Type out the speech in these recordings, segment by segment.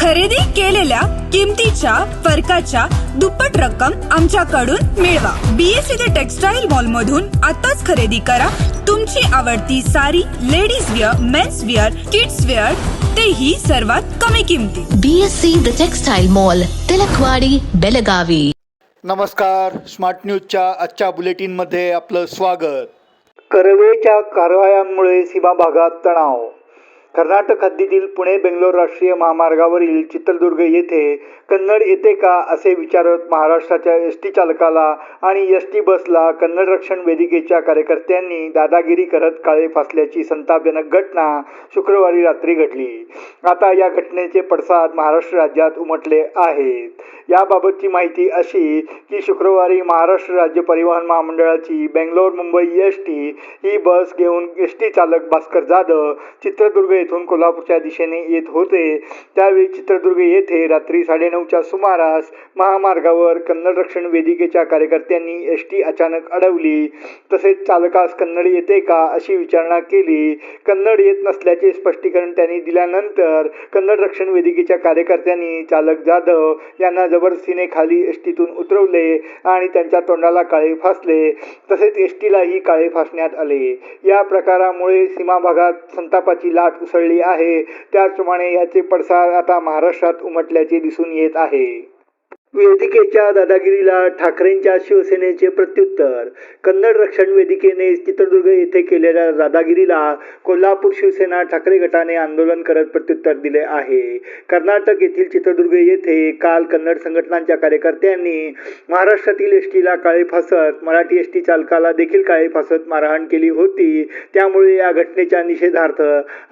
खरेदी केलेल्या किमतीच्या फरकाच्या दुप्पट रक्कम आमच्याकडून मिळवा. बीएससी द टेक्सटाईल मॉल मधून आताच खरेदी करा. तुमची आवडती sari ladies wear men's wear kids wear तेही सर्वात कमी किमतीत BSC the textile mall Tilakwadi Belagavi. नमस्कार. स्मार्ट न्यूजच्या आजच्या बुलेटिनमध्ये आपलं स्वागत. करवेच्या कारवायांमुळे सीमा भागात तणाव. कर्नाटक हद्दीतील पुणे बेंगलोर राष्ट्रीय महामार्गावरील चित्रदुर्ग येथे कन्नड येते का असे विचारत महाराष्ट्राच्या एस टी चालकाला आणि एस टी बसला कन्नड रक्षण वेदिकेच्या कार्यकर्त्यांनी दादागिरी करत काळे फासल्याची संतापजनक घटना शुक्रवारी रात्री घडली. आता या घटनेचे पडसाद महाराष्ट्र राज्यात उमटले आहेत. याबाबतची माहिती अशी की शुक्रवारी महाराष्ट्र राज्य परिवहन महामंडळाची बेंगलोर मुंबई एस टी ही बस घेऊन एस टी चालक भास्कर जाधव चित्रदुर्ग इथून कोल्हापूरच्या दिशेने येत होते. त्यावेळी चित्रदुर्ग येथे रात्री साडेनऊच्या सुमारास महामार्गावर कन्नड रक्षण वेदिकेच्या कार्यकर्त्यांनी एस टी अचानक अडवली. तसेच चालकास कन्नड येते का अशी विचारणा केली. कन्नड येत नसल्याचे स्पष्टीकरण त्यांनी दिल्यानंतर कन्नड रक्षण वेदिकेच्या कार्यकर्त्यांनी चालक जाधव यांना जबरदस्तीने खाली एस टीतून उतरवले आणि त्यांच्या तोंडाला काळे फासले. तसेच एस टीलाही काळे फासण्यात आले. या प्रकारामुळे सीमा भागात संतापाची लाट उसळली आहे. त्याचप्रमाणे याचे पडसाद आता महाराष्ट्रात उमटल्याचे दिसून येत आहे. वेदिकेच्या दादागिरीला ठाकरेंच्या शिवसेनेचे प्रत्युत्तर. कन्नड रक्षण वेदिकेने चित्रदुर्ग येथे केलेल्या दादागिरीला कोल्हापूर शिवसेना ठाकरे गटाने आंदोलन करत प्रत्युत्तर दिले आहे. कर्नाटक येथील चित्रदुर्ग येथे काल कन्नड संघटनांच्या कार्यकर्त्यांनी महाराष्ट्रातील एस टीला काळे फासत मराठी एस टी चालकाला देखील काळे फासत मारहाण केली होती. त्यामुळे या घटनेच्या निषेधार्थ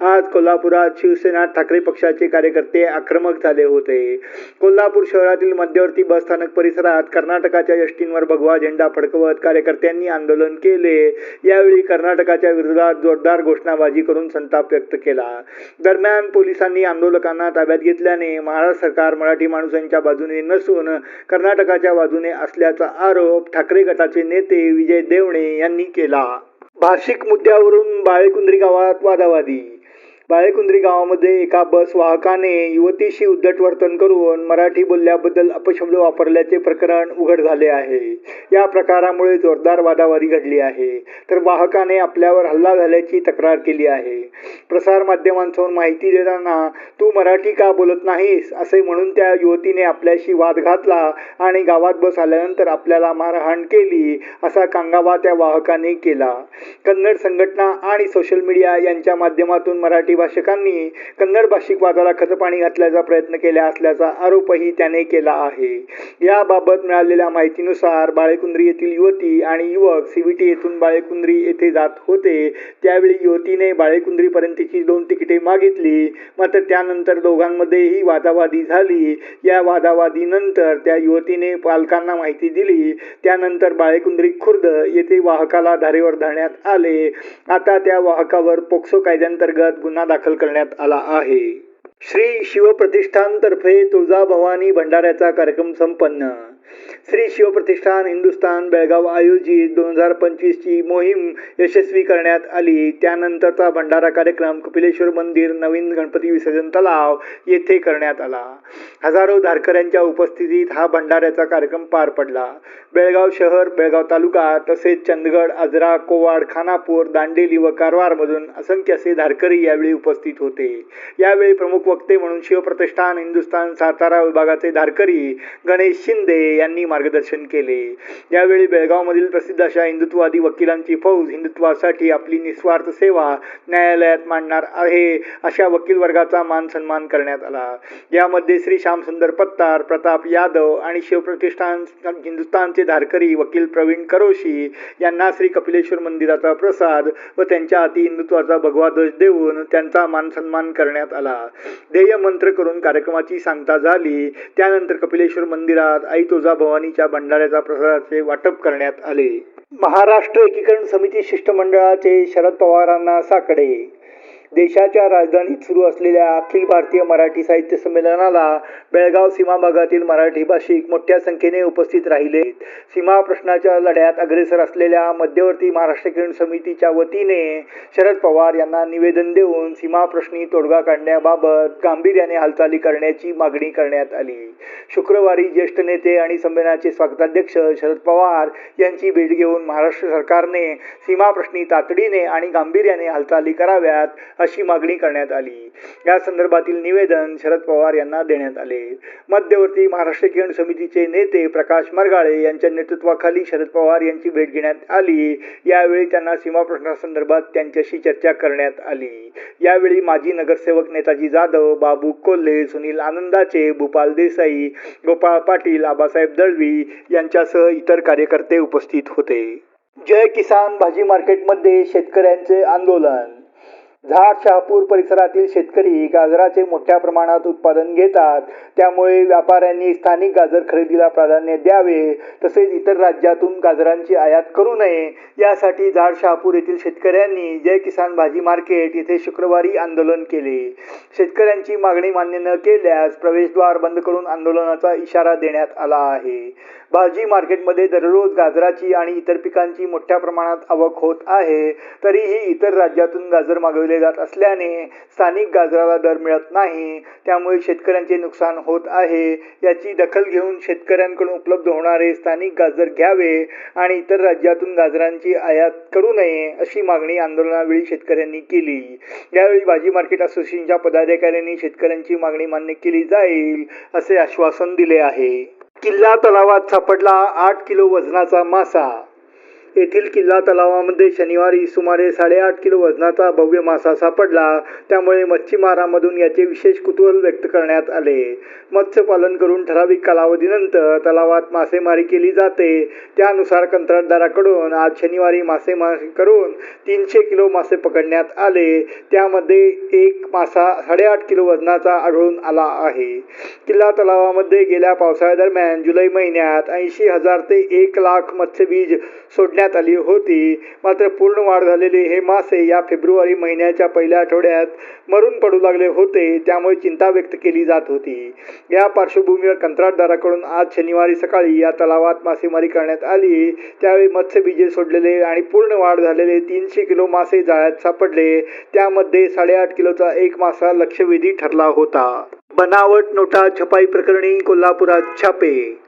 आज कोल्हापुरात शिवसेना ठाकरे पक्षाचे कार्यकर्ते आक्रमक झाले होते. कोल्हापूर शहरातील मध्यवर्ती अमरावती बसस्थानक परिसरात कर्नाटकाच्या यष्टींवर भगवा झेंडा फडकवत कार्यकर्त्यांनी आंदोलन केले. यावेळी कर्नाटकाच्या विरोधात जोरदार घोषणाबाजी करून संताप व्यक्त केला. दरम्यान पोलिसांनी आंदोलकांना ताब्यात घेतल्याने महाराष्ट्र सरकार मराठी माणसांच्या बाजूने नसून कर्नाटकाच्या बाजूने असल्याचा आरोप ठाकरे गटाचे नेते विजय देवणे यांनी केला. भाषिक मुद्द्यावरून बाळेकुंद्री गावात वादावादी बाळेकुंद्री गावामध्ये एका बस वाहकाने युवतीशी उद्धट वर्तन करून मराठी बोलल्याबद्दल अपशब्द वापरल्याचे प्रकरण उघड झाले आहे. या प्रकारामुळे जोरदार वादावादी घडली आहे. तर वाहकाने आपल्यावर हल्ला झाल्याची तक्रार केली आहे. प्रसारमाध्यमांसमोर माहिती देताना तू मराठी का बोलत नाहीस? असे म्हणून त्या युवतीने आपल्याशी वाद घातला आणि गावात बस आल्यानंतर आपल्याला मारहाण केली असा कांगावा त्या वाहकाने केला. कन्नड संघटना आणि सोशल मीडिया यांच्या माध्यमातून मराठी मराठी भाषिकांनी कन्नड भाषिक वादाला खतपाणी घातल्याचा प्रयत्न केला असल्याचा आरोपही त्याने केला आहे. याबाबत मिळालेल्या माहितीनुसार बाळेकुंद्री येथील युवती आणि युवक सीबीटी येथून बाळेकुंद्री येथे जात होते. त्यावेळी युवतीने बाळेकुंद्रीपर्यंतची दोन तिकिटे मागितली. मात्र त्यानंतर दोघांमध्येही वादावादी झाली. या वादावादीनंतर त्या युवतीने पालकांना माहिती दिली. त्यानंतर बाळेकुंद्री खुर्द येथे वाहकाला धारेवर धरण्यात आले. आता त्या वाहकावर पोक्सो कायद्यांतर्गत गुन्हा दाखल करण्यात आला आहे. श्री शिवप्रतिष्ठानतर्फे तुळजाभवानी भंडाऱ्याचा कार्यक्रम संपन्न. श्री शिवप्रतिष्ठान हिंदुस्थान बेळगाव आयोजित दोन हजार पंचवीसची मोहीम यशस्वी करण्यात आली. त्यानंतरचा भंडारा कार्यक्रम कपिलेश्वर मंदिर नवीन गणपती विसर्जन तलाव येथे करण्यात आला. हजारो धारकऱ्यांच्या उपस्थितीत हा भंडाऱ्याचा कार्यक्रम पार पडला. बेळगाव शहर बेळगाव तालुका तसेच चंदगड आजरा कोवाड खानापूर दांडेली व कारवारमधून असंख्य असे धारकरी यावेळी उपस्थित होते. यावेळी प्रमुख वक्ते म्हणून शिवप्रतिष्ठान हिंदुस्थान सातारा विभागाचे धारकरी गणेश शिंदे यांनी मार्गदर्शन केले. यावेळी बेळगावमधील प्रसिद्ध अशा हिंदुत्ववादी वकिलांची फौज हिंदुत्वासाठी आपली निस्वार्थ सेवा न्यायालयात मांडणार आहे अशा वकील वर्गाचा मान सन्मान करण्यात आला. यामध्ये श्री श्यामसुंदर पत्तार प्रताप यादव आणि शिवप्रतिष्ठान हिंदुस्थानचे धारकरी वकील प्रवीण करोशी यांना श्री कपिलेश्वर मंदिराचा प्रसाद व त्यांच्या अति हिंदुत्वाचा भगवा ध्वज देऊन त्यांचा मान सन्मान करण्यात आला. ध्येय मंत्र करून कार्यक्रमाची सांगता झाली. त्यानंतर कपिलेश्वर मंदिरात आई तुळजाभवानीच्या भंडाऱ्याचा प्रसादाचे वाटप करण्यात आले. महाराष्ट्र एकीकरण समिती शिष्टमंडळाचे शरद पवारांना साकडे. देशाच्या राजधानीत सुरू असलेल्या अखिल भारतीय मराठी साहित्य संमेलनाला बेळगाव सीमा भागातील मराठी भाषिक मोठ्या संख्येने उपस्थित राहिले. सीमा प्रश्नाच्या लढ्यात अग्रेसर असलेल्या मध्यवर्ती महाराष्ट्र किरण समितीच्या वतीने शरद पवार यांना निवेदन देऊन सीमा प्रश्नी तोडगा काढण्याबाबत गांभीर्याने हालचाली करण्याची मागणी करण्यात आली. शुक्रवारी ज्येष्ठ नेते आणि संमेलनाचे स्वागताध्यक्ष शरद पवार यांची भेट घेऊन महाराष्ट्र सरकारने सीमा प्रश्नी तातडीने आणि गांभीर्याने हालचाली कराव्यात अशी मागणी करण्यात आली. या संदर्भातील निवेदन शरद पवार यांना देण्यात आले. मध्यवर्ती महाराष्ट्र किरण समितीचे नेते प्रकाश मरगाळे यांच्या नेतृत्वाखाली शरद पवार यांची भेट घेण्यात आली. यावेळी त्यांना सीमा प्रश्नासंदर्भात त्यांच्याशी चर्चा करण्यात आली. यावेळी माजी नगरसेवक नेताजी जाधव बाबू कोल्हे सुनील आनंदाचे भूपाल देसाई गोपाळ पाटील आबासाहेब दळवी यांच्यासह इतर कार्यकर्ते उपस्थित होते. जय किसान भाजी मार्केटमध्ये शेतकऱ्यांचे आंदोलन. झाड शहापूर परिसरातील शेतकरी गाजराचे मोठ्या प्रमाणात उत्पादन घेतात. त्यामुळे व्यापाऱ्यांनी स्थानिक गाजर खरेदीला प्राधान्य द्यावे तसेच इतर राज्यातून गाजरांची आयात करू नये. यासाठी झाड शहापूर येथील शेतकऱ्यांनी जय किसान भाजी मार्केट येथे शुक्रवारी आंदोलन केले. शेतकऱ्यांची मागणी मान्य न केल्यास प्रवेशद्वार बंद करून आंदोलनाचा इशारा देण्यात आला आहे. भाजी मार्केटमध्ये दररोज गाजराची आणि इतर पिकांची मोठ्या प्रमाणात आवक होत आहे. तरीही इतर राज्यातून गाजर मागवले जात असल्याने स्थानिक गाजराला दर मिळत नाही. त्यामुळे शेतकऱ्यांचे नुकसान होत आहे. याची दखल घेऊन शेतकऱ्यांकडून उपलब्ध होणारे स्थानिक गाजर घ्यावे आणि इतर राज्यातून गाजरांची आयात करू नये अशी मागणी आंदोलनावेळी शेतकऱ्यांनी केली. यावेळी भाजी मार्केट असोसिएशनच्या पदाधिकाऱ्यांनी शेतकऱ्यांची मागणी मान्य केली जाईल असे आश्वासन दिले आहे. किल्ला तलावात सापडला आठ किलो वजनाचा मासा येथील किल्ला तलावामध्ये शनिवारी सुमारे साडेआठ किलो वजनाचा भव्य मासा सापडला. त्यामुळे मच्छीमारामधून याचे विशेष कुतूहल व्यक्त करण्यात आले. मत्स्यपालन करून ठराविक कालावधीनंतर तलावात मासेमारी केली जाते. त्यानुसार कंत्राटदाराकडून आज शनिवारी मासेमारी करून तीनशे किलो मासे पकडण्यात आले. त्यामध्ये एक मासा साडेआठ किलो वजनाचा आढळून आला आहे. किल्ला तलावामध्ये गेल्या पावसाळ्यादरम्यान जुलै महिन्यात ऐंशी हजार ते एक लाख मत्स्यबीज सोडण्यात करण्यात आली होती. मात्र पूर्ण वाढ झालेले हे मासे या फेब्रुवारी महिन्याच्या पहिल्या आठवड्यात मरून पडू लागले होते त्यामुळे चिंता व्यक्त केली जात होती. या पार्श्वभूमीवर कंत्राटदाराकडून आज शनिवारी सकाळी या तलावात मासेमारी करण्यात आली. त्यावेळी मत्स्यबीजे सोडलेले आणि पूर्ण वाढ झालेले तीनशे किलो मासे जाळ्यात सापडले. त्यामध्ये साडेआठ किलोचा एक मासा लक्षवेधी ठरला होता. बनावट नोटा छपाई प्रकरणी कोल्हापुरात छापे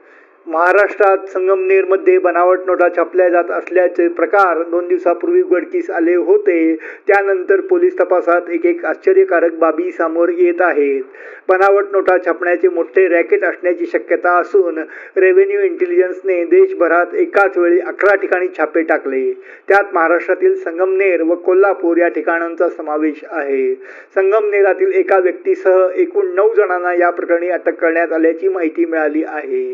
महाराष्ट्रात संगमनेरमध्ये बनावट नोटा छापल्या जात असल्याचे प्रकार दोन दिवसापूर्वी उघडकीस आले होते. त्यानंतर पोलीस तपासात एक एक आश्चर्यकारक बाबी समोर येत आहेत. बनावट नोटा छापण्याचे मोठे रॅकेट असण्याची शक्यता असून रेव्हेन्यू इंटेलिजन्सने देशभरात एकाच वेळी अकरा ठिकाणी छापे टाकले. त्यात महाराष्ट्रातील संगमनेर व कोल्हापूर या ठिकाणांचा समावेश आहे. संगमनेरातील एका व्यक्तीसह एकूण नऊ जणांना या प्रकरणी अटक करण्यात आल्याची माहिती मिळाली आहे.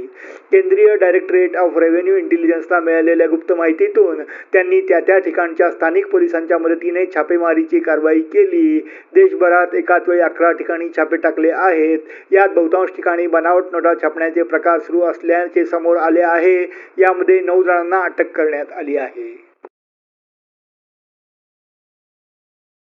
केंद्रीय डायरेक्टरेट ऑफ रेव्हेन्यू इंटेलिजन्सला मिळालेल्या गुप्त माहितीतून त्यांनी त्या त्या ठिकाणच्या स्थानिक पोलिसांच्या मदतीने छापेमारीची कारवाई केली. देशभरात एकाच वेळी अकरा ठिकाणी छापे टाकले आहेत. यात बहुतांश ठिकाणी बनावट नोटा छापण्याचे प्रकार सुरू असल्याचे समोर आले आहे. यामध्ये नऊ जणांना अटक करण्यात आली आहे.